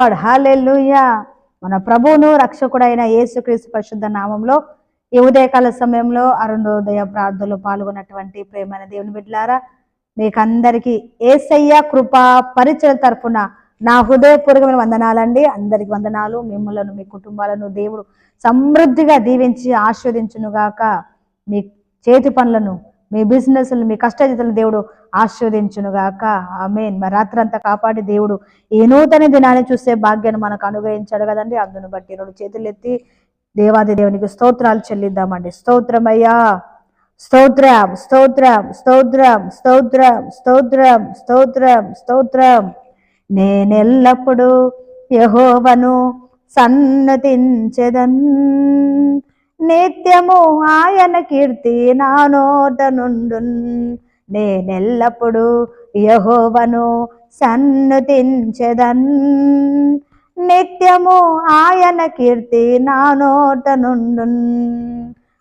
Hallelujah. మన ప్రభువును రక్షకుడైన యేసుక్రీస్తు పరిశుద్ధ నామంలో ఈ ఉదయకాల సమయంలో అరుణోదయ ప్రార్థనలో పాల్గొన్నటువంటి ప్రేమైన దేవుని బిడ్డలారా మీకందరికీ ఏసయ్య కృపా పరిచయ తరఫున నా హృదయపూర్వకమైన వందనాలండి. అందరికి వందనాలు. మిమ్మలను మీ కుటుంబాలను దేవుడు సమృద్ధిగా దీవించి ఆస్వాదించునుగాక మీ చేతి పనులను మీ బిజినెస్లను మీ కష్టజీతలను దేవుడు ఆస్వాదించునుగాక ఆమెన్. మరి రాత్రంతా కాపాడి దేవుడు ఈ నూతన దినాన్ని చూసే భాగ్యాన్ని మనకు అనుగ్రహించాడు కదండి. అందును బట్టి రెండు చేతులు ఎత్తి దేవాది దేవునికి స్తోత్రాలు చెల్లిద్దామండి. స్తోత్రమయ్యా. స్తోత్రం స్తోత్రం స్తోత్రం స్తోత్రం స్తోత్రం స్తోత్రం స్తోత్రం. నేనెల్లప్పుడూ యహోవను సన్నతించెదన్. నిత్యము ఆయన కీర్తి నా నోట నుండున్. నేనెల్లప్పుడూ యహోవను సన్నుతించెదన్. నిత్యము ఆయన కీర్తి నా నోట నుండున్.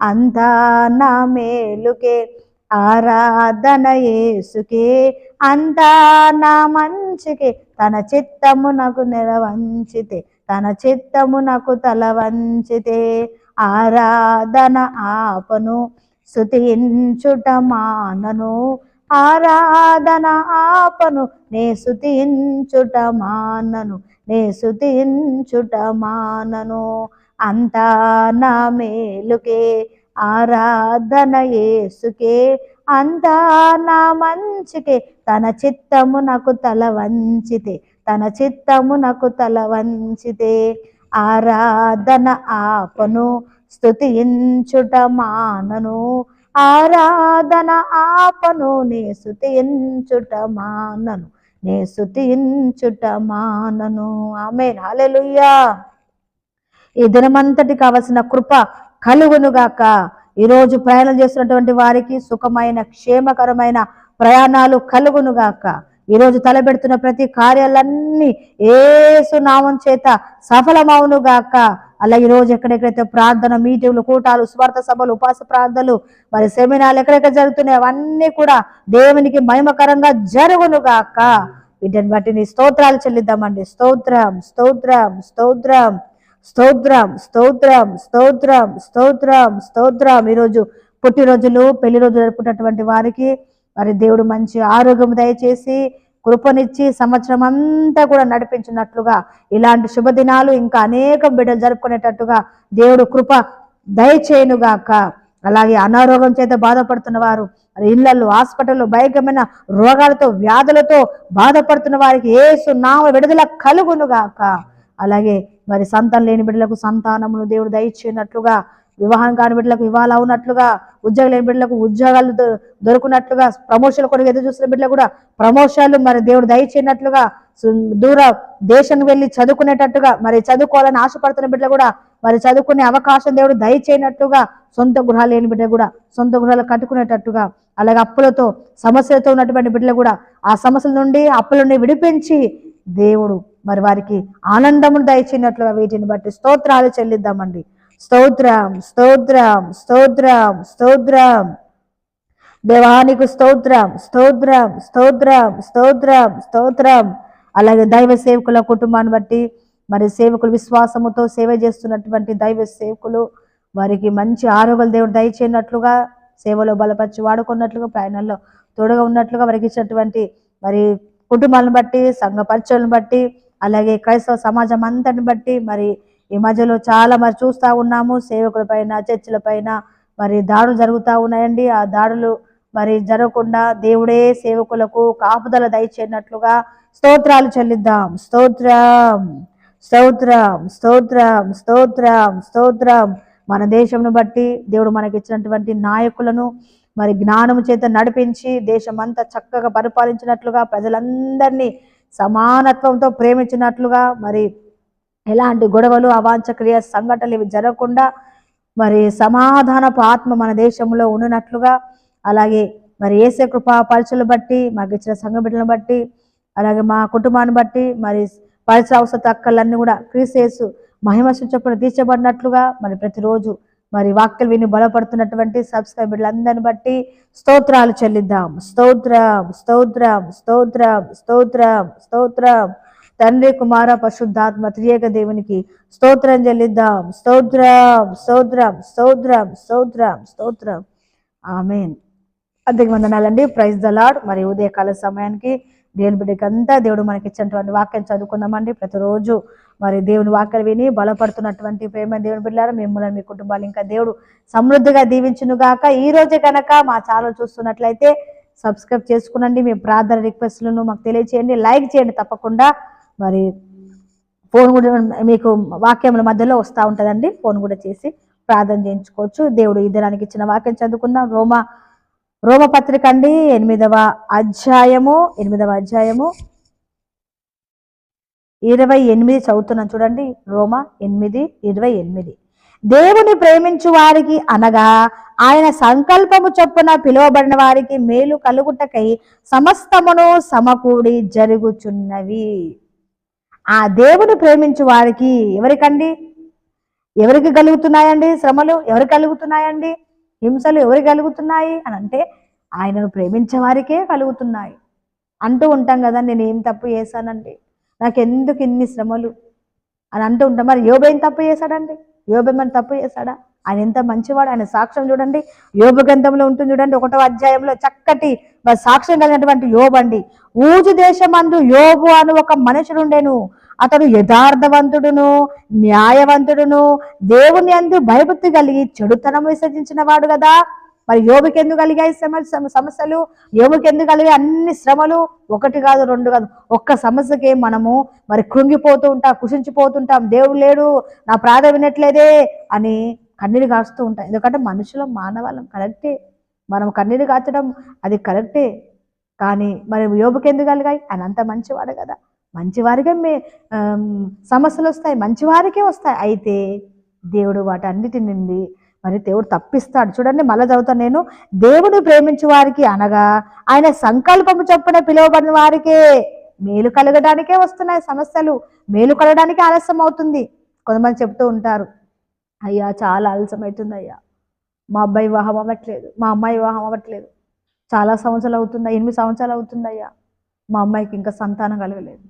అంతా నా మేలుకే ఆరాధన యేసుకే అంతా నా మంచికే. తన చిత్తము నాకు నెరవంచితే తన చిత్తము నాకు తల వంచితే ఆరాధన ఆపను స్థుతించుట మానను ఆరాధన ఆపను నే స్థుతించుట మానను నే స్థుతించుట మానను అంతా నా మేలుకే ఆరాధన ఏసుకే అంతా నా మంచికే తన చిత్తము నాకు తల వంచితే తన చిత్తము నాకు తల వంచితే. ఆరాధన ఆపను స్థుతించుట మానను. ఆరాధన ఆపను నే స్థుతించుట మానను. నే స్థుతించుట మానను. ఆమె హల్లెలూయా. ఈ దినమంతటి కావలసిన కృప కలుగునుగాక ఈరోజు ప్రయాణం చేస్తున్నటువంటి వారికి సుఖమైన క్షేమకరమైన ప్రయాణాలు కలుగునుగాక ఈరోజు తలబెడుతున్న ప్రతి కార్యాలన్నీ ఏసు నామం చేత సఫలమవునుగాక అలా ఈరోజు ఎక్కడెక్కడైతే ప్రార్థన మీటింగ్లు కూటాలు స్వార్థ సభలు ఉపాస ప్రార్థనలు మరి సెమినార్లు ఎక్కడెక్కడ జరుగుతున్నాయి అవన్నీ కూడా దేవునికి మహిమకరంగా జరుగునుగాక వీటిని బట్టి నీ స్తోత్రాలు చెల్లిద్దామండి. స్తోత్రం స్తోత్రం స్తోత్రం స్తోత్రం స్తోత్రం స్తోత్రం స్తోత్రం స్తోత్రం. ఈరోజు పుట్టినరోజులు పెళ్ళి రోజు జరుపుకున్నటువంటి వారికి మరి దేవుడు మంచి ఆరోగ్యం దయచేసి కృపనిచ్చి సంవత్సరం అంతా కూడా నడిపించినట్లుగా ఇలాంటి శుభదినాలు ఇంకా అనేక బిడ్డలు జరుపుకునేటట్టుగా దేవుడు కృప దయచేయనుగాక. అలాగే అనారోగ్యం చేత బాధపడుతున్న వారు మరి ఇళ్ళలో హాస్పిటల్లో భయంకరమైన రోగాలతో వ్యాధులతో బాధపడుతున్న వారికి ఏసు నామ విడుదల కలుగునుగాక. అలాగే మరి సంతానం లేని బిడ్డలకు సంతానమును దేవుడు దయచేయనట్లుగా వివాహం కాని బిడ్డలకు వివాహాలు అవునట్లుగా ఉద్యోగం లేని బిడ్డలకు ఉద్యోగాలు దొరుకున్నట్లుగా దొరుకునట్లుగా ప్రమోషన్ల కొరకు ఎదురు చూసిన బిడ్డలు కూడా ప్రమోషన్లు మరి దేవుడు దయచేయనట్లుగా దూర దేశం వెళ్ళి చదువుకునేటట్టుగా మరి చదువుకోవాలని ఆశపడుతున్న బిడ్డలు కూడా మరి చదువుకునే అవకాశం దేవుడు దయచేయనట్లుగా సొంత గృహాలు లేని బిడ్డ కూడా సొంత గృహాలు కట్టుకునేటట్టుగా అలాగే అప్పులతో సమస్యలతో ఉన్నటువంటి బిడ్డలు కూడా ఆ సమస్యల నుండి అప్పుల నుండి విడిపించి దేవుడు మరి వారికి ఆనందమును దయచేయనట్లుగా వీటిని బట్టి స్తోత్రాలు చెల్లిద్దామండి. స్తోత్రం స్తోత్రం స్తోత్రం స్తోత్రం. దేవానికి స్తోత్రం స్తోత్రం స్తోత్రం స్తోత్రం స్తోత్రం. అలాగే దైవ సేవకుల కుటుంబాన్ని బట్టి మరి సేవకులు విశ్వాసముతో సేవ చేస్తున్నటువంటి దైవ సేవకులు వారికి మంచి ఆరోగ్యాలు దేవుడు దయచేయనట్లుగా సేవలో బలపరిచి వాడుకున్నట్లుగా ప్రయాణంలో తోడుగా ఉన్నట్లుగా వారికి ఇచ్చినటువంటి మరి కుటుంబాలను బట్టి సంఘ పరిచయాలను బట్టి అలాగే క్రైస్తవ సమాజం అంతటిని బట్టి మరి ఈ మధ్యలో చాలా మరి చూస్తూ ఉన్నాము సేవకుల పైన చర్చిల పైన మరి దాడులు జరుగుతూ ఉన్నాయండి. ఆ దాడులు మరి జరగకుండా దేవుడే సేవకులకు కాపుదల దయచేయనట్లుగా స్తోత్రాలు చెల్లిద్దాం. స్తోత్రం స్తోత్రం స్తోత్రం స్తోత్రం స్తోత్రం. మన దేశంను బట్టి దేవుడు మనకి ఇచ్చినటువంటి నాయకులను మరి జ్ఞానము చేత నడిపించి దేశమంతా చక్కగా పరిపాలించినట్లుగా ప్రజలందరినీ సమానత్వంతో ప్రేమించినట్లుగా మరి ఎలాంటి గొడవలు అవాంఛక్రియ సంఘటనలు ఇవి జరగకుండా మరి సమాధానపు ఆత్మ మన దేశంలో ఉన్నట్లుగా అలాగే మరి ఏసే కృపా పరిచయలు బట్టి మాకు ఇచ్చిన సంఘ బిడ్డలను బట్టి అలాగే మా కుటుంబాన్ని బట్టి మరి పరిసర అవసర అక్కలన్నీ కూడా క్రీసేసు మహిమ సూచకుడు తీర్చబడినట్లుగా మరి ప్రతిరోజు మరి వాక్యలు విని బలపడుతున్నటువంటి సబ్స్క్రైబర్లందరిని బట్టి స్తోత్రాలు చెల్లిద్దాం. స్తోత్రం స్తోత్రం స్తోత్రం స్తోత్రం స్తోత్రం. తండ్రి కుమార పరిశుద్ధాత్మ త్రియేక దేవునికి స్తోత్రం చెల్లిద్దాం. స్తోత్రం స్తోత్రం స్తోత్రం స్తోత్రం స్తోత్రం. ఆమెన్. అంతకు వందనాలండి. ప్రైజ్ ద లాడ్ మరి ఉదయకాల సమయానికి దేవుని బిడ్డకి అంతా దేవుడు మనకి ఇచ్చినటువంటి వాక్యం చదువుకుందామండి. ప్రతిరోజు మరి దేవుని వాక్యలు విని బలపడుతున్నటువంటి ప్రేమ దేవుని బిడ్డారు మిమ్మల్ని మీ కుటుంబాలు ఇంకా దేవుడు సమృద్ధిగా దీవించును గాక. ఈ రోజే కనుక మా ఛానల్ చూస్తున్నట్లయితే సబ్స్క్రైబ్ చేసుకునండి. మీ ప్రార్థన రిక్వెస్ట్లను మాకు తెలియచేయండి. లైక్ చేయండి తప్పకుండా. మరి ఫోన్ కూడా మీకు వాక్యముల మధ్యలో వస్తూ ఉంటుందండి. ఫోన్ కూడా చేసి ప్రార్థన చేయించుకోవచ్చు. దేవుడు ఈ దినానికి ఇచ్చిన వాక్యం చదువుకుందాం. రోమ రోమ పత్రిక అండి ఎనిమిదవ అధ్యాయము ఎనిమిదవ అధ్యాయము. ఇరవై ఎనిమిది చదువుతున్నాను చూడండి. రోమ ఎనిమిది ఇరవై ఎనిమిది. దేవుని ప్రేమించు వారికి అనగా ఆయన సంకల్పము చొప్పున పిలువబడిన వారికి మేలు కలుగుటకై సమస్తమును సమకూడి జరుగుచున్నవి. ఆ దేవుని ప్రేమించు వారికి ఎవరికండి? ఎవరికి కలుగుతున్నాయండి శ్రమలు? ఎవరు కలుగుతున్నాయండి? హింసలు ఎవరికి కలుగుతున్నాయి? అని అంటే ఆయనను ప్రేమించే వారికే కలుగుతున్నాయి. అంటూ ఉంటాం కదా నేను ఏం తప్పు చేశానండి? నాకు ఎందుకు ఇన్ని శ్రమలు? అని అంటూ ఉంటాం. మరి యోబేం తప్పు చేశాడండి? యోబేమని తప్పు చేశాడా? ఆయన ఎంత మంచివాడు ఆయన సాక్ష్యం చూడండి. యోగ గ్రంథంలో ఉంటుంది చూడండి ఒకటో అధ్యాయంలో చక్కటి మరి సాక్ష్యం కలిగినటువంటి యోబు అండి. ఊజు దేశమందు యోబు అని ఒక మనుషుడుండెను. అతడు యథార్థవంతుడును న్యాయవంతుడును దేవుని అందు భయభక్తి కలిగి చెడుతనం విసర్జించిన వాడు కదా మరి యోబుకి ఎందుకు కలిగాయి శ్రమ సమస్యలు? యోబుకి ఎందుకు కలిగాయి అన్ని శ్రమలు? ఒకటి కాదు రెండు కాదు. ఒక్క సమస్యకే మనము మరి కృంగిపోతూ ఉంటాం కుషించిపోతుంటాం దేవుడు లేడు నా ప్రార్థ వినట్లేదే అని కన్నీరు కాస్తూ ఉంటాం ఎందుకంటే మనుషుల మానవాళ్ళం కరెక్టే. మనం కన్నీరు కాచడం అది కరెక్టే. కానీ మరి యోబుకి ఎందుకు కలిగాయి? ఆయన అంత మంచివాడు కదా. మంచివారికే మే సమస్యలు వస్తాయి. మంచివారికే వస్తాయి. అయితే దేవుడు వాటన్నిటి నుండి మరి దేవుడు తప్పిస్తాడు. చూడండి మళ్ళీ చదువుతాను నేను. దేవుడిని ప్రేమించు వారికి అనగా ఆయన సంకల్పము చొప్పున పిలువబడిన వారికే మేలు కలగడానికే వస్తున్నాయి సమస్యలు. మేలు కలగడానికి ఆలస్యం అవుతుంది కొంతమంది చెప్తూ ఉంటారు. అయ్యా చాలా ఆలస్యం అవుతుంది అయ్యా మా అబ్బాయి వివాహం అవ్వట్లేదు మా అమ్మాయి వివాహం అవ్వట్లేదు. చాలా సంవత్సరాలు అవుతుందా ఎనిమిది సంవత్సరాలు అవుతుందయ్యా. మా అమ్మాయికి ఇంకా సంతానం కలగలేదు.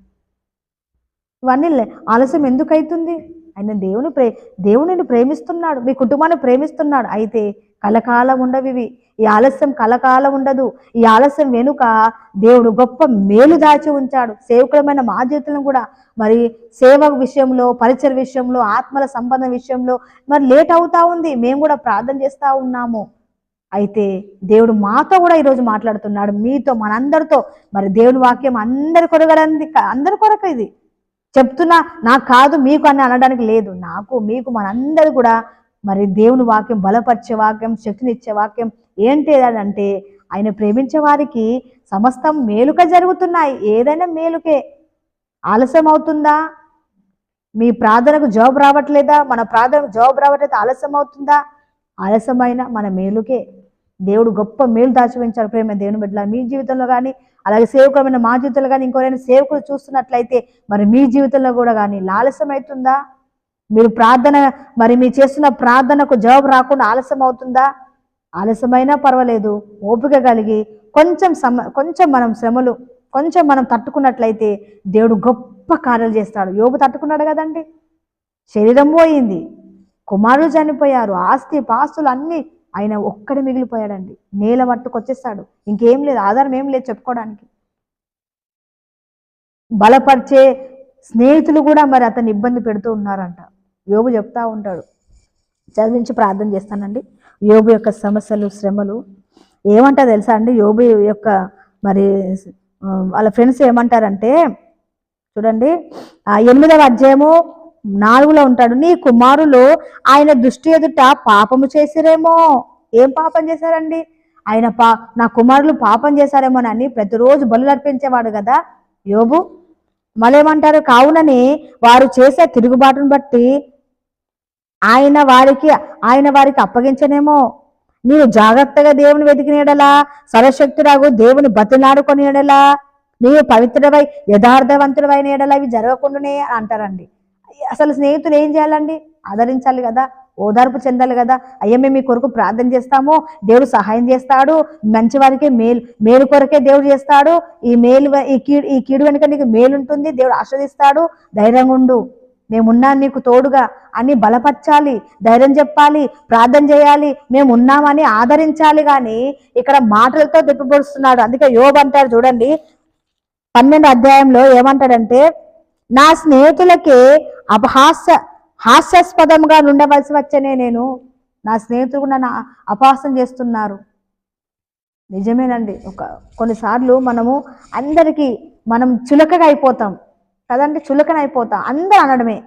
ఇవన్నీ లే- ఆలస్యం ఎందుకు అవుతుంది ఆయన దేవుని ప్రే దేవునిని ప్రేమిస్తున్నాడు మీ కుటుంబాన్ని ప్రేమిస్తున్నాడు. అయితే కలకాలం ఉండవు ఇవి ఈ ఆలస్యం కలకాలం ఉండదు. ఈ ఆలస్యం వెనుక దేవుడు గొప్ప మేలు దాచి ఉంచాడు. సేవకులమైన మా జీవితంలో కూడా. మరి సేవ విషయంలో పరిచయ విషయంలో ఆత్మల సంబంధం విషయంలో మరి లేట్ అవుతా ఉంది. మేము కూడా ప్రార్థన చేస్తూ ఉన్నాము. అయితే దేవుడు మాతో కూడా ఈరోజు మాట్లాడుతున్నాడు. మీతో మనందరితో. మరి దేవుని వాక్యం అందరి కొరగడంది అందరి కొరకు ఇది. చెప్తున్నా నాకు కాదు మీకు అని అనడానికి లేదు. నాకు మీకు మనందరూ కూడా మరి దేవుని వాక్యం బలపరిచే వాక్యం శక్తినిచ్చే వాక్యం ఏంటి అని అంటే ఆయన ప్రేమించే వారికి సమస్తం మేలుక జరుగుతున్నాయి. ఏదైనా మేలుకే. ఆలస్యం అవుతుందా? మీ ప్రార్థనకు జాబ్ రావట్లేదా? మన ప్రార్థనకు జాబ్ రావట్లేదు ఆలస్యం అవుతుందా? ఆలస్యమైన మన మేలుకే. దేవుడు గొప్ప మేలు దాచి ఉంచాడు ప్రేమ దేవుని బిడ్డల మీ జీవితంలో కానీ అలాగే సేవకులమైన మా జీవితంలో కానీ ఇంకోరైనా సేవకులు చూస్తున్నట్లయితే మరి మీ జీవితంలో కూడా కానీ ఆలస్యం అవుతుందా మీరు ప్రార్థన మరి మీరు చేస్తున్న ప్రార్థనకు జవాబు రాకుండా ఆలస్యం అవుతుందా ఆలస్యమైనా పర్వాలేదు ఓపిక కలిగి కొంచెం సమ కొంచెం మనం శ్రమలు కొంచెం మనం తట్టుకున్నట్లయితే దేవుడు గొప్ప కార్యాలు చేస్తాడు. యోగు తట్టుకున్నాడు కదండి. శరీరం పోయింది. కుమారులు చనిపోయారు. ఆస్తి పాస్తులు అన్నీ ఆయన ఒక్కడే మిగిలిపోయాడండి. నేల పట్టుకొచ్చేస్తాడు ఇంకేం లేదు ఆధారం ఏం లేదు చెప్పుకోవడానికి. బలపరిచే స్నేహితులు కూడా మరి అతన్ని ఇబ్బంది పెడుతూ ఉన్నారంట. యోగు చెప్తా ఉంటాడు. చదివించి ప్రార్థన చేస్తానండి. యోగు యొక్క సమస్యలు శ్రమలు ఏమంటా తెలుసా అండి? యోబు యొక్క మరి వాళ్ళ ఫ్రెండ్స్ ఏమంటారంటే చూడండి ఆ ఎనిమిదవ అధ్యాయము నాలుగులో ఉంటాడు. నీ కుమారులు ఆయన దృష్టి ఎదుట పాపము చేసిరేమో. ఏం పాపం చేశారండి? ఆయన పా నా కుమారులు పాపం చేశారేమోనని ప్రతిరోజు బలు అర్పించేవాడు కదా. యోబు మళ్ళేమంటారు కావునని వారు చేసే తిరుగుబాటును బట్టి ఆయన వారికి ఆయన వారికి అప్పగించనేమో. నీవు జాగ్రత్తగా దేవుని వెతికిన ఎడలా సర్వశక్తురాగు దేవుని బతిలాడుకొని ఎడలా నీవు పవిత్రమై యథార్థవంతుడమైన ఎడలా ఇవి జరగకుండానే అంటారండి. అసలు స్నేహితులు ఏం చేయాలండి? ఆదరించాలి కదా ఓదార్పు చెందాలి కదా. అయ్యా మేము మీ కొరకు ప్రార్థన చేస్తాము దేవుడు సహాయం చేస్తాడు మంచి వారికే మేలు మేలు కొరకే దేవుడు చేస్తాడు. ఈ మేలు ఈ కీడు ఈ కీడు వెనుక నీకు మేలు ఉంటుంది దేవుడు ఆస్వాదిస్తాడు ధైర్యంగా ఉండు. మేమున్నాం నీకు తోడుగా అని బలపరచాలి ధైర్యం చెప్పాలి ప్రార్థన చేయాలి మేము ఉన్నామని ఆదరించాలి కానీ ఇక్కడ మాటలతో తిప్పిపొడుస్తున్నాడు అందుకే యోబు అంటారు చూడండి పన్నెండు అధ్యాయంలో ఏమంటాడంటే నా స్నేహితులకి అపహాస్య హాస్యాస్పదంగా ఉండవలసి వచ్చనే నేను నా స్నేహితులు నన్ను అపహాసం చేస్తున్నారు. నిజమేనండి. ఒక కొన్నిసార్లు మనము అందరికీ మనం చులకగా అయిపోతాం. కదండి? చులకన అయిపోతాం. అందరూ అనడమే.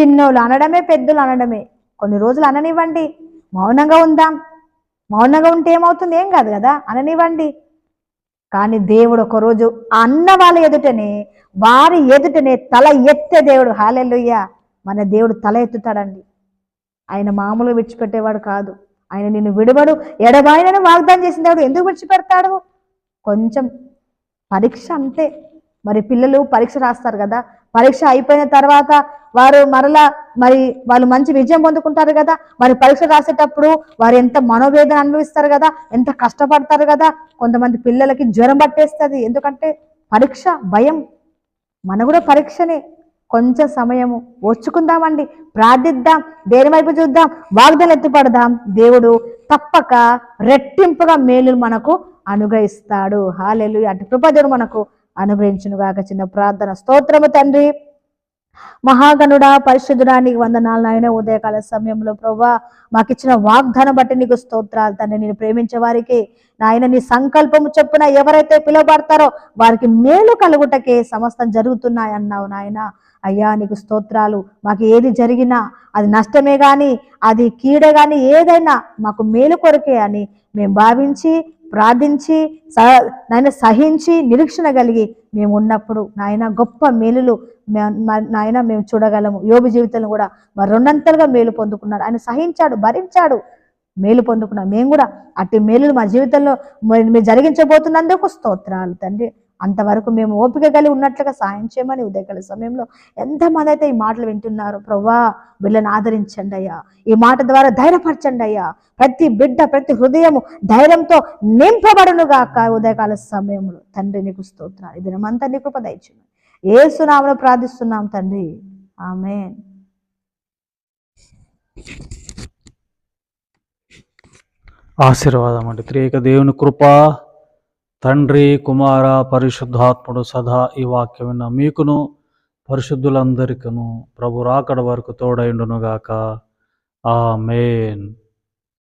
చిన్నోళ్ళు అనడమే పెద్దలు అనడమే. కొన్ని రోజులు అననివ్వండి. మౌనంగా ఉందాం. మౌనంగా ఉంటే ఏమవుతుంది? ఏం కాదు కదా? అననివ్వండి. కానీ దేవుడు ఒకరోజు అన్న వాళ్ళ ఎదుటనే వారి ఎదుటనే తల ఎత్తే దేవుడు. హాలెల్లుయ్య మన దేవుడు తల ఎత్తుతాడండి. ఆయన మామూలుగా విడిచిపెట్టేవాడు కాదు. ఆయన నిన్ను విడవడు ఎడబాయినని వాగ్దానం చేసిన దేవుడు ఎందుకు విడిచిపెడతాడు? కొంచెం పరీక్ష అంతే. మరి పిల్లలు పరీక్ష రాస్తారు కదా. పరీక్ష అయిపోయిన తర్వాత వారు మరలా మరి వాళ్ళు మంచి విజయం పొందుకుంటారు కదా. మరి పరీక్ష రాసేటప్పుడు వారు ఎంత మనోవేదన అనుభవిస్తారు కదా ఎంత కష్టపడతారు కదా. కొంతమంది పిల్లలకి జ్వరం పట్టేస్తుంది. ఎందుకంటే పరీక్ష భయం. మన కూడా పరీక్షనే. కొంచెం సమయము ఓర్చుకుందామండి. ప్రార్థిద్దాం. దేని వైపు చూద్దాం? వాగ్దాలు ఎత్తుపడదాం. దేవుడు తప్పక రెట్టింపుగా మేలు మనకు అనుగ్రహిస్తాడు. హాలెలు అటు కృపదేవుడు మనకు అనుగ్రహించునుగాక. చిన్న ప్రార్థన స్తోత్రము తండ్రి. మహాగణుడ పరిశుద్ధుడా నీకు వందనాలు నాయన. ఉదయకాల సమయంలో ప్రభా మాకు ఇచ్చిన వాగ్దానం బట్టి నీకు స్తోత్రాలు తండ్రి. నేను ప్రేమించే వారికి నాయన నీ సంకల్పము చొప్పున ఎవరైతే పిలువబడతారో వారికి మేలు కలుగుటకే సమస్తం జరుగుతున్నాయి అన్నావు నాయన. అయ్యా నీకు స్తోత్రాలు. మాకు ఏది జరిగినా అది నష్టమే కానీ అది కీడే కానీ ఏదైనా మాకు మేలు కొరకే అని మేము భావించి ప్రార్థించి స నాయన సహించి నిరీక్షణ కలిగి మేము ఉన్నప్పుడు నాయన గొప్ప మేలులు నాయన మేము చూడగలము. యోగి జీవితంలో కూడా మరి రెండంతలుగా మేలు పొందుకున్నాడు. ఆయన సహించాడు భరించాడు మేలు పొందుకున్నాం మేము కూడా అట్టి మేలులు మా జీవితంలో మేము మీరు జరిగించబోతున్నందుకు స్తోత్రాలు తండ్రి. అంతవరకు మేము ఓపిక కలిగి ఉన్నట్లుగా సాయం చేయమని ఉదయకాల సమయంలో ఎంతమంది అయితే ఈ మాటలు వింటున్నారు ప్రవ్వా వీళ్ళని ఆదరించండి అయ్యా. ఈ మాట ద్వారా ధైర్యపరచండి అయ్యా. ప్రతి బిడ్డ ప్రతి హృదయము ధైర్యంతో నింపబడును గాక ఉదయకాల సమయంలో. తండ్రి నీకు స్తోత్రాలు. ఇది దినమంతా నీ కృప దయచేయండి. ఏ సునామను ప్రార్థిస్తున్నాం తండ్రి. ఆమె ఆశీర్వాదం అండి. త్రియేక దేవుని కృప తండ్రి కుమార పరిశుద్ధాత్ముడు సదా ఈ వాక్యం విన్న మీకును పరిశుద్ధులందరికను ప్రభు రాకడ వరకు తోడైండునుగాక. ఆమేన్.